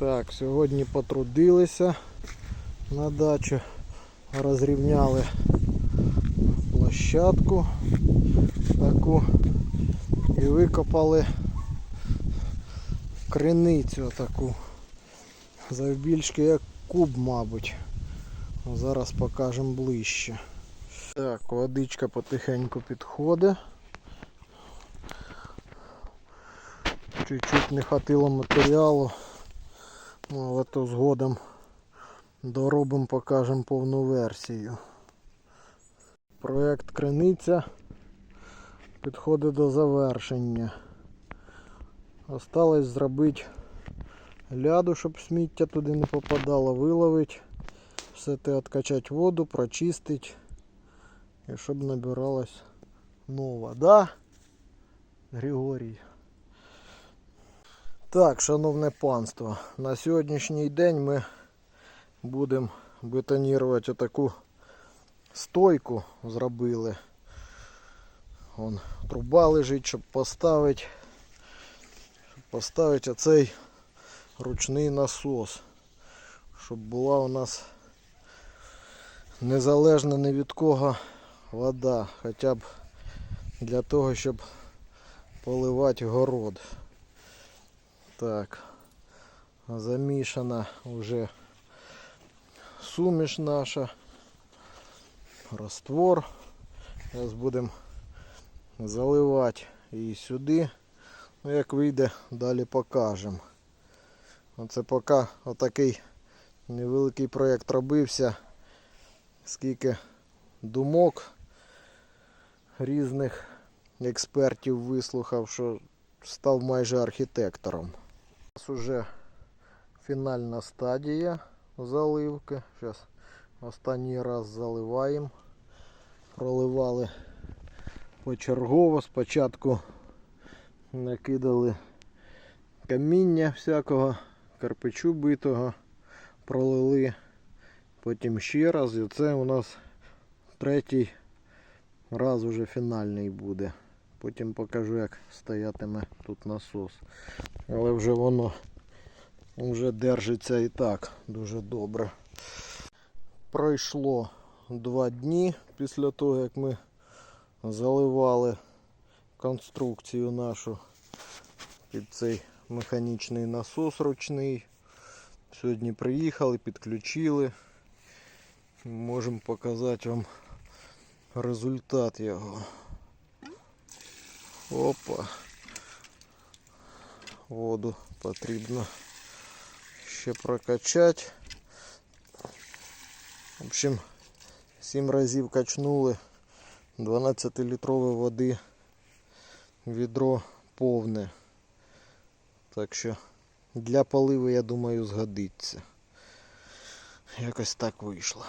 Так, сьогодні потрудилися на дачу, розрівняли площадку таку і викопали криницю таку. Завбільшки як куб, мабуть. Зараз покажемо ближче. Так, водичка потихеньку підходить. Чуть-чуть не хватило матеріалу. Ну, але то згодом доробимо, покажемо повну версію. Проєкт Криниця підходить до завершення. Осталось зробити ляду, щоб сміття туди не попадало, виловити, все те відкачати воду, прочистити і щоб набиралась нова. Да? Григорій? Так, шановне панство, на сьогоднішній день ми будемо бетонувати отаку стойку зробили. Вон труба лежить, щоб поставити, щоб поставити оцей ручний насос, щоб була у нас незалежна ні від кого вода, хоча б для того, щоб поливати город. Так, замішана вже суміш наша, раствор. Зараз будемо заливати її сюди. Ну, як вийде, далі покажемо. Оце поки отакий невеликий проєкт робився. Скільки думок різних експертів вислухав, що став майже архітектором. Нас вже фінальна стадія заливки. Зараз останній раз заливаємо. Проливали почергово. Спочатку накидали каміння всякого, карпичу битого, пролили, потім ще раз. І це у нас третій раз уже фінальний буде. Потім покажу, як стоятиме тут насос. Але вже воно вже держиться і так дуже добре. Пройшло два дні після того, як ми заливали конструкцію нашу під цей механічний насос ручний. Сьогодні приїхали, підключили. Можемо показати вам результат його. Опа. Воду потрібно ще прокачати. В общем, 7 разів качнули 12-літрової води відро повне. Так що для поливу, я думаю, згодиться. Якось так вийшло.